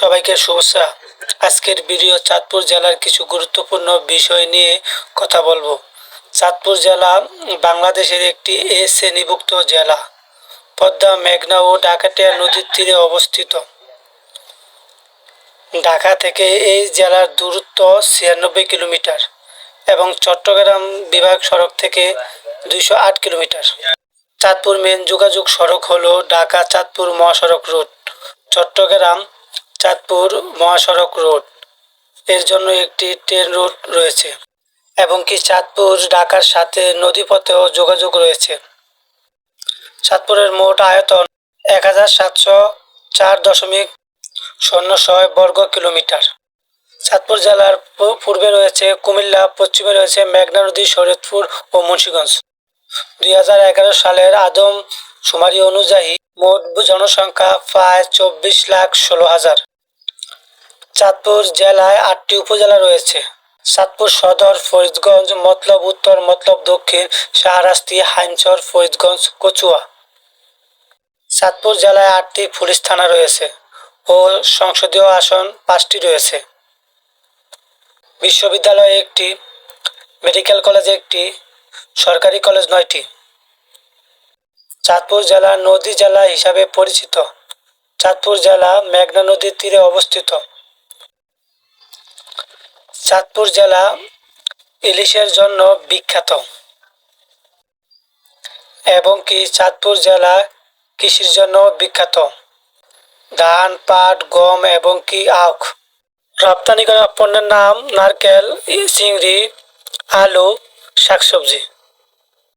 সবাইকে শুভেচ্ছা। আজকের ভিডিও চাঁদপুর জেলার কিছু গুরুত্বপূর্ণ বিষয় নিয়ে কথা বলব। চাঁদপুর জেলা বাংলাদেশের একটি এ শ্রেণীভুক্ত জেলা, পদ্মা, মেঘনা ও ডাকাটিয়া নদীর তীরে অবস্থিত। ঢাকা থেকে এই জেলার দূরত্ব ছিয়ানব্বই কিলোমিটার এবং চট্টগ্রাম বিভাগ সড়ক থেকে দুইশো আট কিলোমিটার। চাঁদপুর মেন যোগাযোগ সড়ক হলো ঢাকা চাঁদপুর মহাসড়ক রোড চট্টগ্রাম চাঁদপুর মহাসড়ক রোড। এর জন্য একটি ট্রেন রুট রয়েছে এবং কি চাঁদপুর, ঢাকার সাথে নদীপথেও যোগাযোগ রয়েছে। চাঁদপুরের মোট আয়তন এক হাজার সাতশো চার দশমিক শূন্য ছয় বর্গ কিলোমিটার। চাঁদপুর জেলার পূর্বে রয়েছে কুমিল্লা, পশ্চিমে রয়েছে মেঘনা নদী, শরীয়তপুর ও মুন্সীগঞ্জ। দুই হাজার এগারো সালের আদম শুমারি অনুযায়ী মোট জনসংখ্যা প্রায় চব্বিশ লাখ ষোলো হাজার। চাঁদপুর জেলায় আটটি উপজেলা রয়েছে। চাঁদপুর সদর, ফরিদগঞ্জ, মতলব উত্তর, মতলব দক্ষিণ, শাহরাস্তি, হাইনচর, ফরিদগঞ্জ, কচুয়া। চাঁদপুর জেলায় আটটি পুলিশ থানা রয়েছে ও সংসদীয় আসন পাঁচটি রয়েছে। বিশ্ববিদ্যালয় একটি, মেডিকেল কলেজ একটি, সরকারি কলেজ নয়টি। চাঁদপুর জেলা নদী জেলা হিসাবে পরিচিত। চাঁদপুর জেলা মেঘনা নদীর তীরে অবস্থিত। চাঁদপুর জেলা ইলিশের জন্য বিখ্যাত। এবং কি চাঁদপুর জেলা কৃষির জন্য বিখ্যাত। ধান, পাট, গম এবং কি আখ। রপ্তানি করা পণ্যের নাম নারকেল, চিংড়ি, আলু, শাকসবজি।